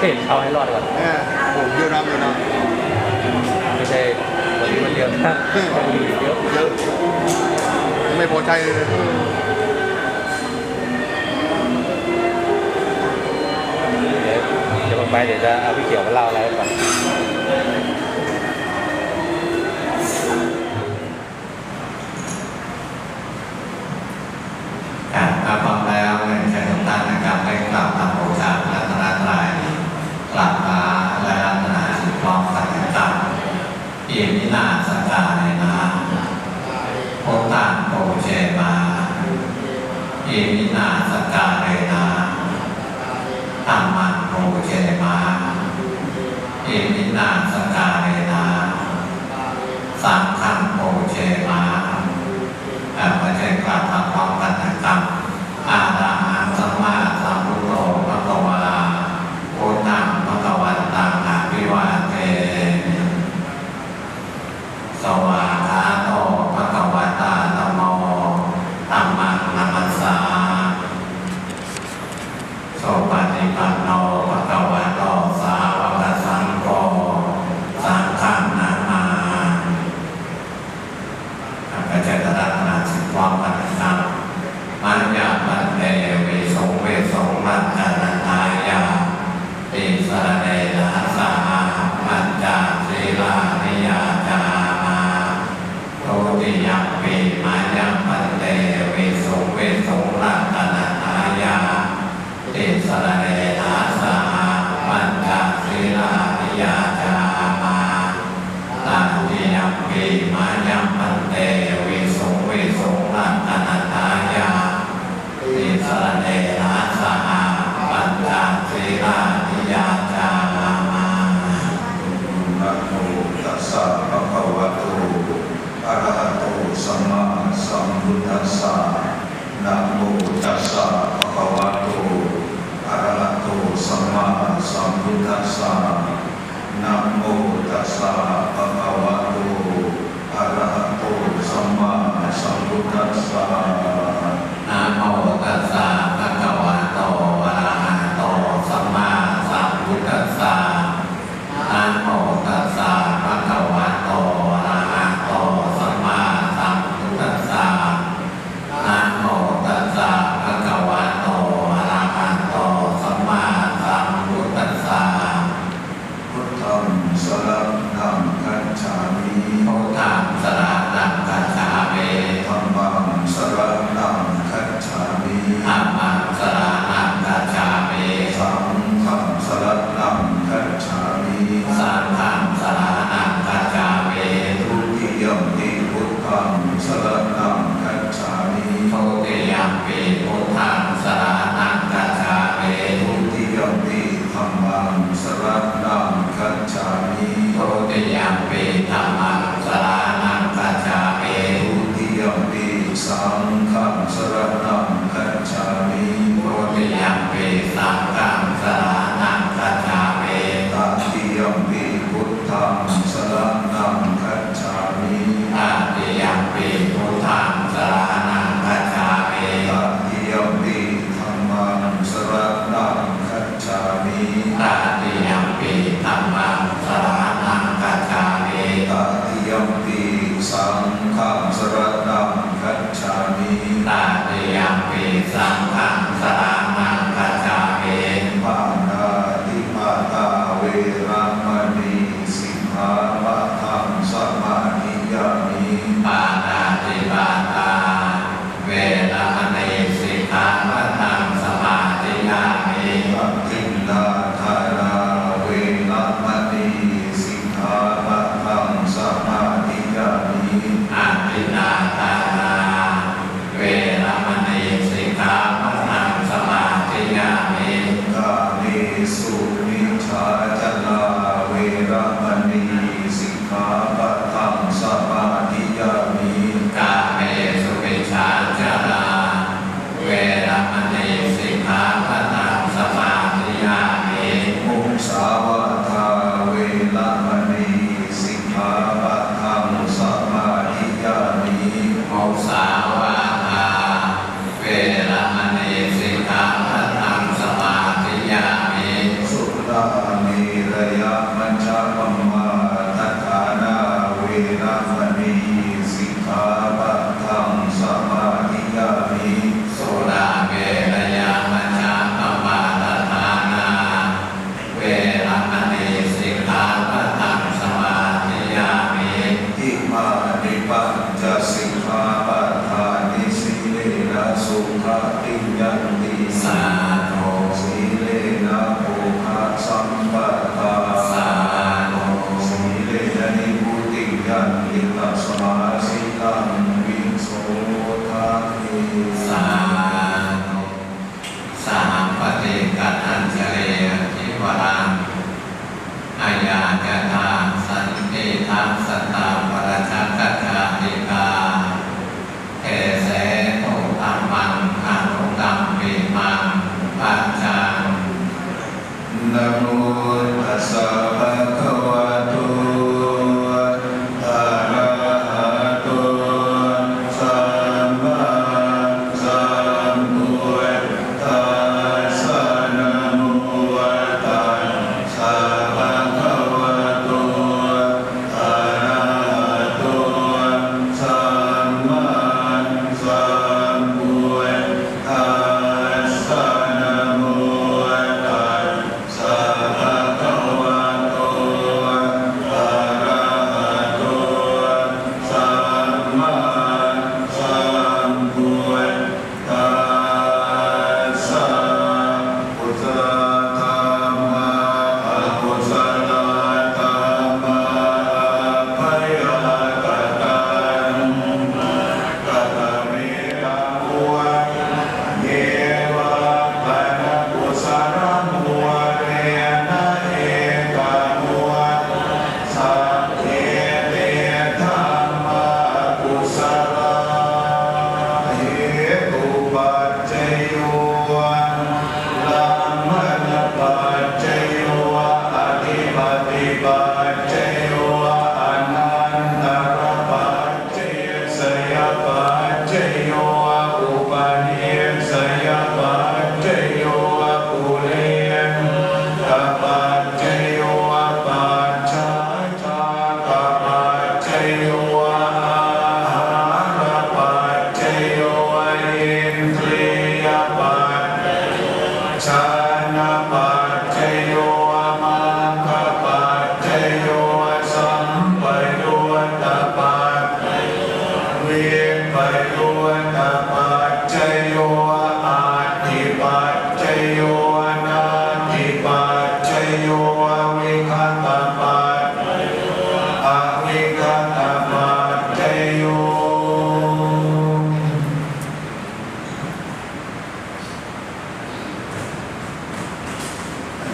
เห็นเอาให้รอดก่อนเอโอ้โเยอะนะเยอะนะไม่ใช่วันนี้มันเดียวนะเยอะเยอะไม่พอใจเดี๋ยวจะไปเดี๋ยวจะเอาพี่เขียวมาเล่าอะไรก่อน ลับมาและรัตนาถึงควาสังตัดเอียนินาสกาในนาโพตานโปเจมาเอียนินาสกาในนาตามันโปเจมาเอียนินาส สะนะโมตัสสะภะคะวะโตอะระหะโตสัมมาสัมพุทธัสสะ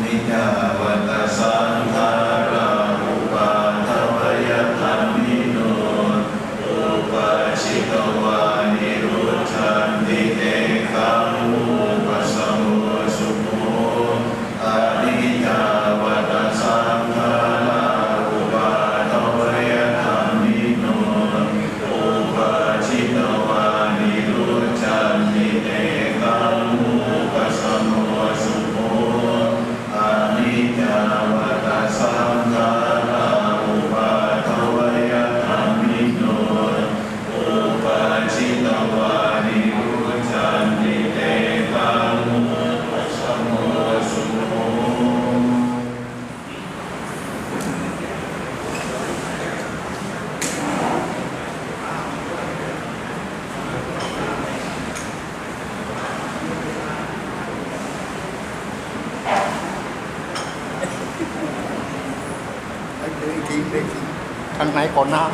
Nita Vatasa างในก่อนนะ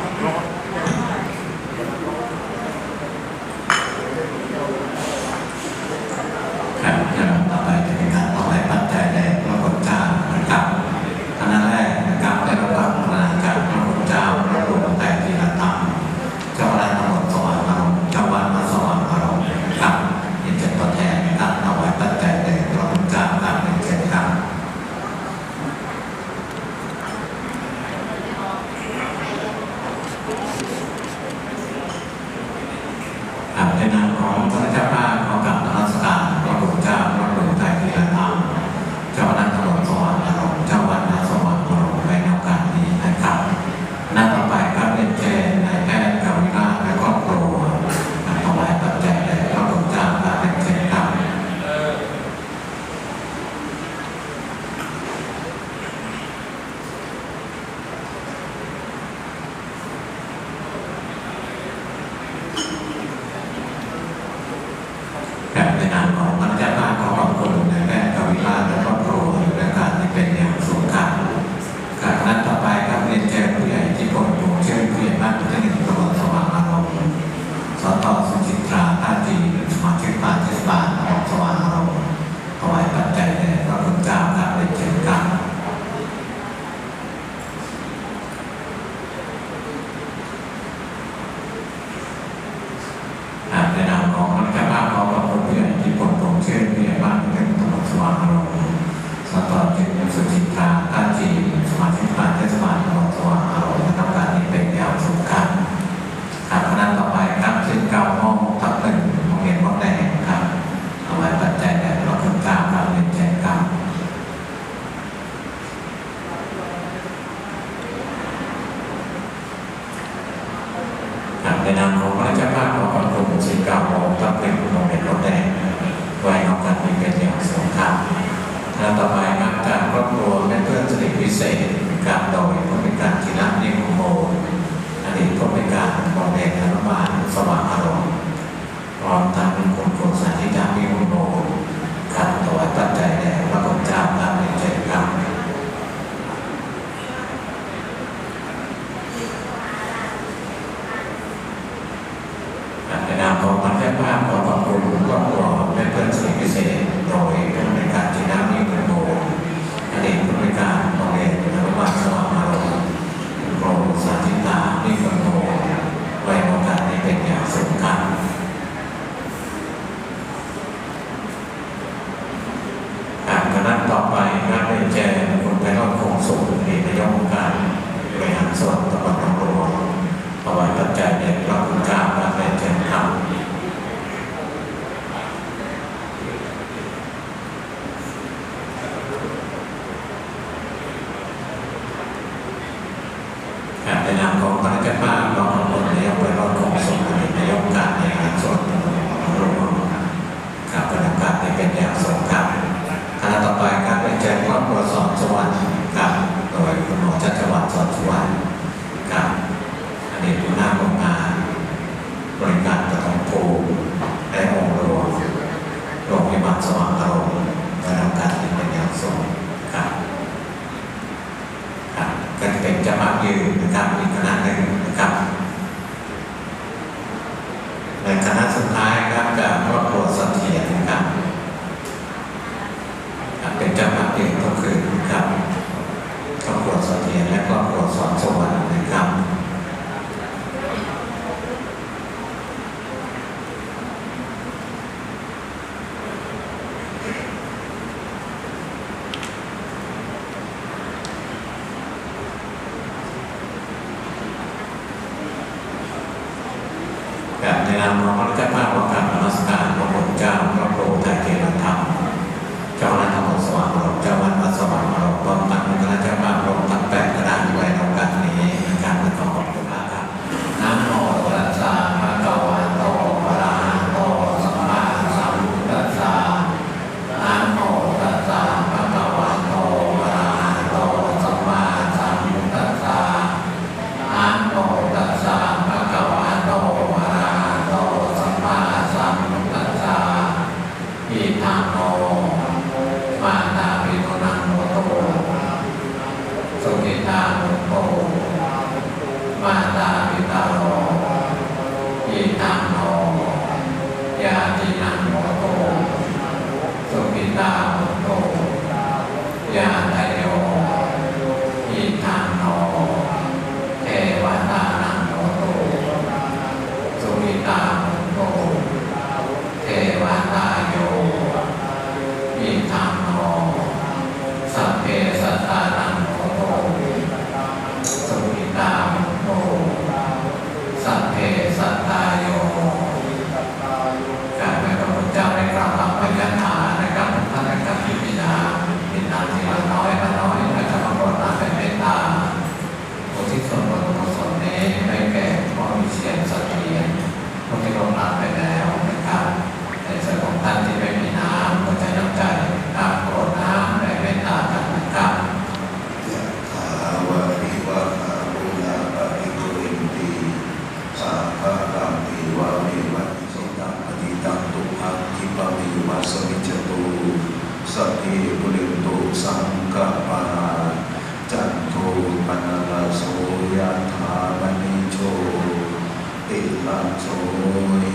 โส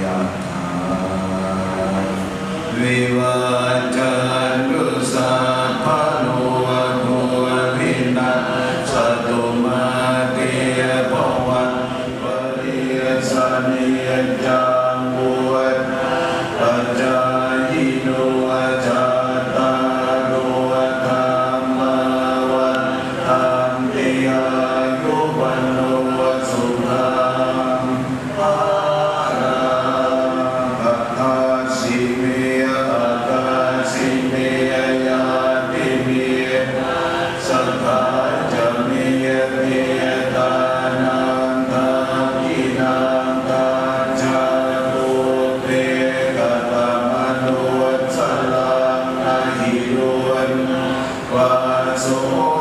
ยะถาวิว và số